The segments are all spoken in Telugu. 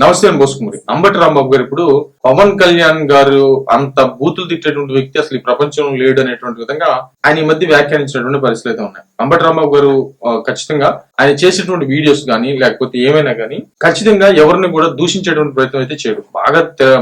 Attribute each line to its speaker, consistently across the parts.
Speaker 1: నమస్తే అని బోసుకుమరి అంబటి రాంబాబు గారు ఇప్పుడు పవన్ కళ్యాణ్ గారు అంత బూతులు తిట్టేటువంటి వ్యక్తి అసలు ఈ ప్రపంచంలో లేడు అనేటువంటి విధంగా ఆయన ఈ మధ్య వ్యాఖ్యానించినటువంటి పరిస్థితులు అయితే ఉన్నాయి. అంబటి రాంబాబు గారు ఖచ్చితంగా ఆయన చేసేటువంటి వీడియోస్ కానీ లేకపోతే ఏమైనా కానీ ఖచ్చితంగా ఎవరిని కూడా దూషించేటువంటి ప్రయత్నం అయితే చేయడు. బాగా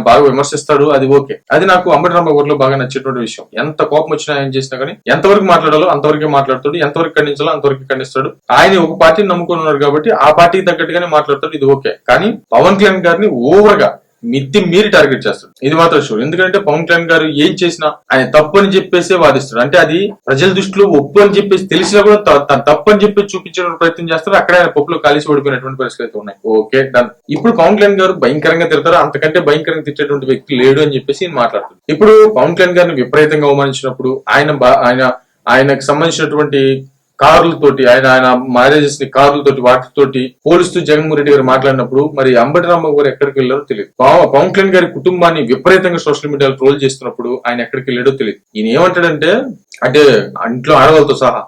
Speaker 1: బాగా విమర్శిస్తాడు అది ఓకే. అది నాకు అంబటి రాంబాబు గారిలో బాగా నచ్చేటువంటి విషయం. ఎంత కోపం వచ్చినా ఆయన చేసినా కానీ ఎంతవరకు మాట్లాడాలో అంతవరకే మాట్లాడతాడు. ఎంతవరకు ఖండించాలో అంతవరకు ఖండిస్తాడు. ఆయన ఒక పార్టీని నమ్ముకున్నాడు కాబట్టి ఆ పార్టీకి తగ్గట్టుగానే మాట్లాడతాడు. ఇది ఓకే. కానీ పవన్ కళ్యాణ్ గారిని ఓవర్గా మిద్ది మీరి టార్గెట్ చేస్తారు ఇది మాత్రం షూర్ ఎందుకంటే పవన్ కళ్యాణ్ గారు ఏం చేసినా ఆయన తప్పు అని చెప్పేసి వాదిస్తారు అంటే అది ప్రజల దృష్టిలో ఒప్పు అని చెప్పేసి తెలిసినా కూడా తను తప్పు అని చెప్పి చూపించే ప్రయత్నం చేస్తారు అక్కడ ఆయన పప్పులో కలిసి ఓడిపోయినటువంటి పరిస్థితులు అయితే ఉన్నాయి. Okay done. ఇప్పుడు పవన్ కళ్యాణ్ గారు భయంకరంగా తిడతారు. అంతకంటే భయంకరంగా తిట్టేటువంటి వ్యక్తి లేడు అని చెప్పేసి మాట్లాడుతుంది ఇప్పుడు పవన్ కళ్యాణ్ గారిని విపరీతంగా అవమానించినప్పుడు ఆయన ఆయన ఆయనకు సంబంధించినటువంటి కార్లతోటి ఆయన ఆయన మ్యారేజెస్ని కార్లతోటి వాటితోటి పోలిస్తూ జగన్మోహన్ రెడ్డి గారు మాట్లాడినప్పుడు మరి అంబటి రాంబాబు గారు ఎక్కడికి వెళ్ళారో తెలియదు. పవన్ కళ్యాణ్ గారి కుటుంబాన్ని విపరీతంగా సోషల్ మీడియాలో ట్రోల్ చేస్తున్నప్పుడు ఆయన ఎక్కడికి వెళ్ళాడో తెలియదు. ఈయన ఏమంటాడంటే అంటే ఇంట్లో ఆడవాళ్ళతో సహా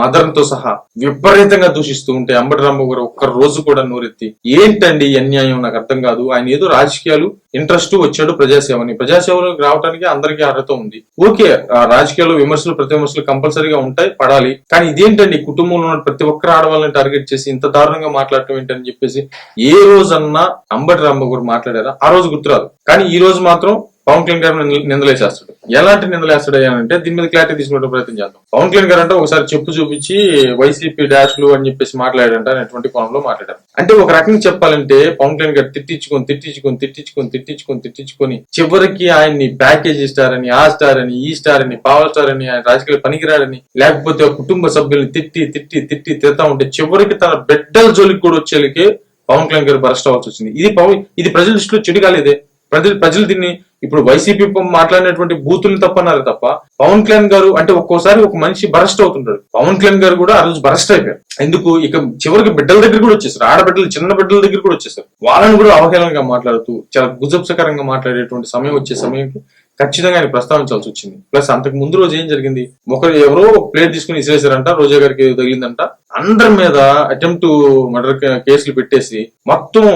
Speaker 1: మదర్తో సహా విపరీతంగా దూషిస్తూ ఉంటే అంబటి రాంబాబు గారు ఒక్క రోజు కూడా నోరెత్తి ఏంటండి అన్యాయం? నాకు అర్థం కాదు. ఆయన ఏదో రాజకీయాలు ఇంట్రెస్ట్ వచ్చాడు ప్రజాసేవని. ప్రజాసేవలోకి రావడానికి అందరికీ అర్హత ఉంది. ఓకే ఆ రాజకీయాల్లో విమర్శలు ప్రతి విమర్శలు కంపల్సరీగా ఉంటాయి పడాలి. కానీ ఇదేంటండి? కుటుంబంలో ఉన్న ప్రతి ఒక్కరు ఆడవాళ్ళని టార్గెట్ చేసి ఇంత దారుణంగా మాట్లాడటం ఏంటని చెప్పేసి ఏ రోజన్నా అంబటి రాంబాబు గారు మాట్లాడారా? ఆ రోజు గుర్తురాదు. కానీ ఈ రోజు మాత్రం పవన్ కళ్యాణ్ గారు నిందలేసేస్తాడు. ఎలాంటి నిందలేస్తాడు అంటే దీని మీద క్లారిటీ తీసుకునే ప్రయత్నం చేద్దాం. పవన్ కళ్యాణ్ గారు అంటే ఒకసారి చెప్పు చూపించి వైసీపీ డాష్లు అని చెప్పేసి మాట్లాడంట అనేటువంటి కోణంలో మాట్లాడారు. అంటే ఒక రకంగా చెప్పాలంటే పవన్ కళ్యాణ్ గారు తిట్టించుకొని తిట్టించుకొని తిట్టించుకొని తిట్టించుకొని తిట్టించుకొని చివరికి ఆయన్ని ప్యాకేజ్ స్టార్ అని ఆ స్టార్ అని ఈ స్టార్ అని పావర్ స్టార్ అని ఆయన రాజకీయ పనికిరాడని లేకపోతే కుటుంబ సభ్యుల్ని తిట్టి తిట్టి తిట్టి తిడతా ఉంటే చివరికి తన బిడ్డల జోలికి కూడా వచ్చేలకి పవన్ కళ్యాణ్ గారు బరస్ట్ అవ్వాల్సి వచ్చింది. ఇది పవన్ ఇది ప్రజల దృష్టిలో చెడు కాలేదే? ప్రజలు ప్రజలు దీన్ని ఇప్పుడు వైసీపీ మాట్లాడినటువంటి బూతులు తప్పన్నారు తప్ప. పవన్ కళ్యాణ్ గారు అంటే ఒక్కోసారి ఒక మనిషి బరస్ట్ అవుతుంటాడు. పవన్ కళ్యాణ్ గారు కూడా ఆ రోజు బరస్ట్ అయిపోయారు. ఎందుకు? ఇక చివరికి బిడ్డల దగ్గర కూడా వచ్చేసారు. ఆడబిడ్డలు చిన్న బిడ్డల దగ్గర కూడా వచ్చేసారు. వాళ్ళని కూడా అవహేళనగా మాట్లాడుతూ చాలా గుజప్సకరంగా మాట్లాడేటువంటి సమయం వచ్చే సమయంకి ఖచ్చితంగా ఆయన ప్రస్తావించాల్సి వచ్చింది. ప్లస్ అంతకు ముందు రోజు ఏం జరిగింది? ఒకరు ఎవరో ఒక ప్లేట్ తీసుకుని ఇసిరేసారంట రోజా గారికి తగిలిందంట. అందరి మీద అటెంప్ట్ మర్డర్ కేసులు పెట్టేసి మొత్తం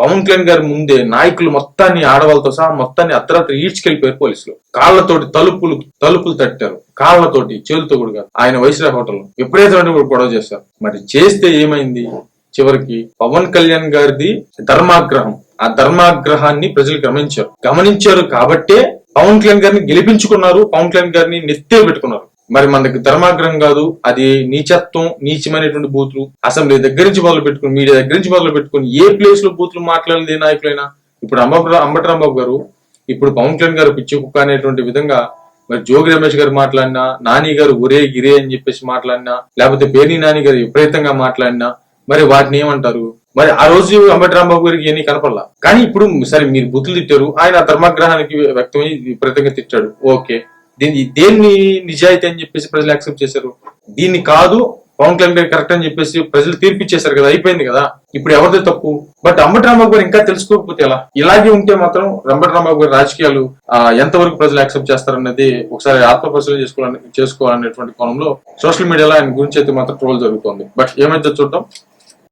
Speaker 1: పవన్ కళ్యాణ్ గారి ముందే నాయకులు మొత్తాన్ని ఆడవాళ్ళతో సహా మొత్తాన్ని అర్ధరాత్రి ఈడ్చుకెళ్ళిపోయారు పోలీసులు. కాళ్ళతోటి తలుపులు తలుపులు తట్టారు. కాళ్ళతోటి చేతులతో కూడా ఆయన వైస్రా హోటల్ విపరీతమైన కూడా గొడవ చేశారు. మరి చేస్తే ఏమైంది? చివరికి పవన్ కళ్యాణ్ గారిది ధర్మాగ్రహం. ఆ ధర్మాగ్రహాన్ని ప్రజలు గమనించారు. గమనించారు కాబట్టే పవన్ కళ్యాణ్ గారిని గెలిపించుకున్నారు. పవన్ కళ్యాణ్ గారిని నెత్తే పెట్టుకున్నారు. మరి మనకి ధర్మాగ్రహం కాదు అది నీచత్వం నీచమైనటువంటి బూతులు అసెంబ్లీ దగ్గర నుంచి మొదలు పెట్టుకుని మీడియా దగ్గర నుంచి మొదలు పెట్టుకుని ఏ ప్లేస్లో బూతులు మాట్లాడలేదు ఏ నాయకులైనా. ఇప్పుడు అంబట్రా అంబటి రాంబాబు గారు ఇప్పుడు పవన్ కళ్యాణ్ గారు పిచ్చి కుక్క అనేటువంటి విధంగా మరి జోగి రమేష్ గారు మాట్లాడినా నాని గారు ఒరే గిరే అని చెప్పేసి మాట్లాడినా లేకపోతే పేర్ని నాని గారు విపరీతంగా మాట్లాడినా మరి వాటిని ఏమంటారు? మరి ఆ రోజు అంబటి రాంబాబు గారికి ఏమీ కనపడలా? కానీ ఇప్పుడు సరే మీరు బుద్ధులు తిట్టారు ఆయన ధర్మగ్రహానికి వ్యక్తమై విపరీతంగా తిట్టాడు. ఓకే. దీన్ని దేన్ని నిజాయితీ అని చెప్పేసి ప్రజలు యాక్సెప్ట్ చేశారు? దీన్ని కాదు పవన్ కళ్యాణ్ గారు కరెక్ట్ అని చెప్పేసి ప్రజలు తీర్పిచ్చేశారు కదా అయిపోయింది కదా? ఇప్పుడు ఎవరిది తప్పు? బట్ అంబటి రాంబాబు గారు ఇంకా తెలుసుకోకపోతే ఎలా? ఇలాగే ఉంటే మాత్రం అంబటి రాంబాబు గారి రాజకీయాలు ఆ, ఎంతవరకు ప్రజలు యాక్సెప్ట్ చేస్తారన్నది ఒకసారి ఆత్మపరిశీలన చేసుకోవాలని చేసుకోవాలనేటువంటి కోణంలో సోషల్ మీడియాలో ఆయన గురించి అయితే మాత్రం ట్రోల్ జరుగుతుంది. బట్ ఏమైతే చూద్దాం